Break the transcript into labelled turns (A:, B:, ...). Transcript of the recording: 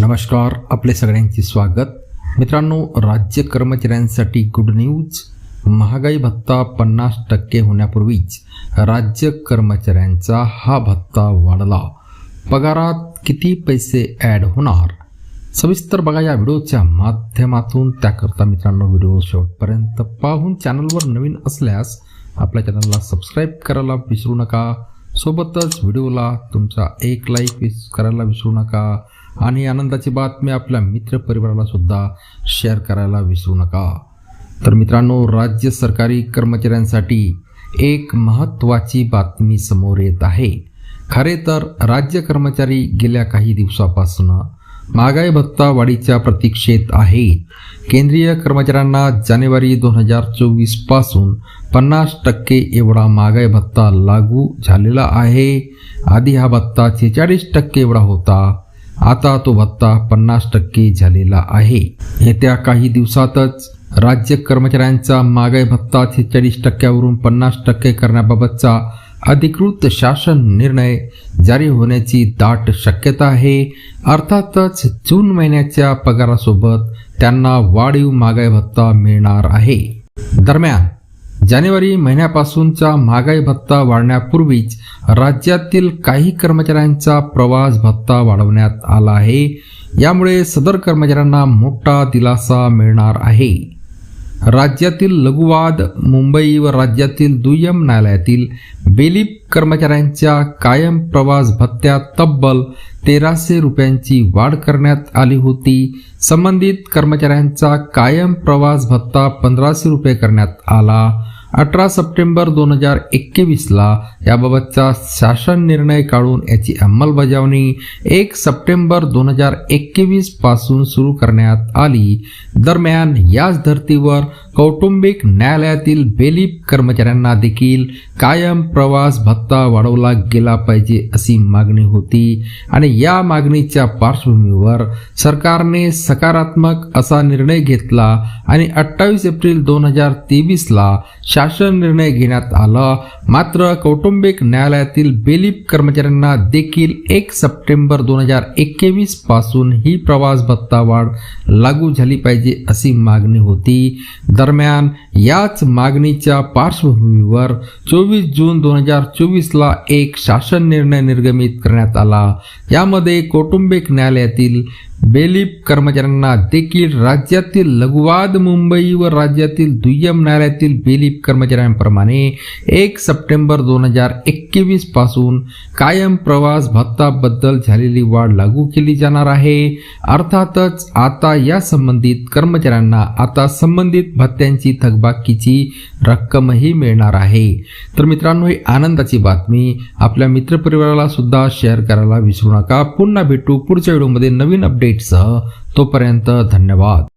A: नमस्कार आपले सगळ्यांचे स्वागत. मित्रांनो राज्य कर्मचाऱ्यांसाठी गुड न्यूज महागाई भत्ता पन्नास टक्के होण्यापूर्वीच राज्य कर्मचाऱ्यांचा हा भत्ता वाढला. पगारात किती पैसे ॲड होणार? सविस्तर बघा या व्हिडिओच्या माध्यमातून. त्याकरता मित्रांनो व्हिडिओ शेवटपर्यंत पाहून चॅनलवर नवीन असल्यास आपल्या चॅनलला सबस्क्राईब करायला विसरू नका. सोबतच व्हिडिओला तुमचा एक लाईक विस करायला विसरू नका. आणि आनंदाची बातमी आपल्या मित्रपरिवाराला सुद्धा शेअर करायला विसरू नका. तर मित्रांनो राज्य सरकारी कर्मचाऱ्यांसाठी एक महत्त्वाची बातमी समोर येत आहे. खरे तर राज्य कर्मचारी गेल्या काही दिवसापासून महागाई भत्ता वाढीच्या प्रतीक्षेत आहे. केंद्रीय कर्मचाऱ्यांना जानेवारी दोन हजार चोवीसपासून पन्नास टक्के एवढा महागाई भत्ता लागू झालेला आहे. आधी हा भत्ता छेचाळीस टक्के एवढा होता. आता तो भत्ता पन्नास टक्के झालेला आहे. येत्या काही दिवसातच राज्य कर्मचाऱ्यांचा मागाई भत्ता छेचाळीस टक्क्यावरून पन्नास टक्के करण्याबाबतचा अधिकृत शासन निर्णय जारी होण्याची दाट शक्यता आहे. अर्थातच जून महिन्याच्या पगारासोबत त्यांना वाढीव मागाई भत्ता मिळणार आहे. दरम्यान जानेवारी महिन्यापासूनचा महागाई भत्ता वाढण्यापूर्वीच राज्यातील काही कर्मचाऱ्यांचा प्रवास भत्ता वाढवण्यात आला आहे. यामुळे सदर कर्मचाऱ्यांना मोठा दिलासा मिळणार आहे. राज्यातील लघुवाद मुंबई व राज्यातील दुय्यम न्यायालयातील बेलीप कर्मचाऱ्यांच्या कायम प्रवास भत्त्यात तब्बल तेराशे रुपयांची वाढ करण्यात आली होती. संबंधित कर्मचाऱ्यांचा कायम प्रवास भत्ता पंधराशे रुपये करण्यात आला. अठरा सप्टेंबर दोन हजार एकवीसला याबाबतचा शासन निर्णय काढून याची अंमलबजावणी एक सप्टेंबर दोन हजार एकवीसपासून सुरू करण्यात आली. दरम्यान याच धर्तीवर कौटुंबिक न्यायालयातील बेलीप कर्मचाऱ्यांना देखील कायम प्रवास भत्ता वाढवला गेला पाहिजे अशी मागणी होती. आणि या मागणीच्या पार्श्वभूमीवर सरकारने सकारात्मक असा निर्णय घेतला आणि अठ्ठावीस एप्रिल दोन हजार तेवीसला शासन निर्णय घेण्यात आला. मात्र कौटुंबिक न्यायालयातील बेलीप कर्मचाऱ्यांना देखील एक सप्टेंबर दोन हजार एकवीसपासून ही प्रवास भत्ता वाढ लागू झाली पाहिजे अशी मागणी होती. दरम्यान याच मागणीच्या पार्श्वभूमीवर चोवीस जून दोन हजार चोवीसला एक शासन निर्णय निर्गमित करण्यात आला. यामध्ये कौटुंबिक न्यायालयातील बेलीप कर्मचाऱ्यांना देखील राज्यातील लघुवाद मुंबई व राज्यातील दुय्यम न्यायालयातील बेलीप कर्मचाऱ्यांप्रमाणे एक सप्टेंबर दोन हजार एकवीसपासून कायम प्रवास भत्ताबद्दल झालेली वाढ लागू केली जाणार आहे. अर्थातच आता या संबंधित कर्मचाऱ्यांना आता संबंधित भत्त्यांची थकबाकीची रक्कमही मिळणार आहे. तर मित्रांनो ही आनंदाची बातमी आपल्या मित्रपरिवाराला सुद्धा शेअर करायला विसरू नका. पुन्हा भेटू पुढच्या व्हिडिओमध्ये नवीन अपडेट अपडेटसह तोपर्यंत धन्यवाद.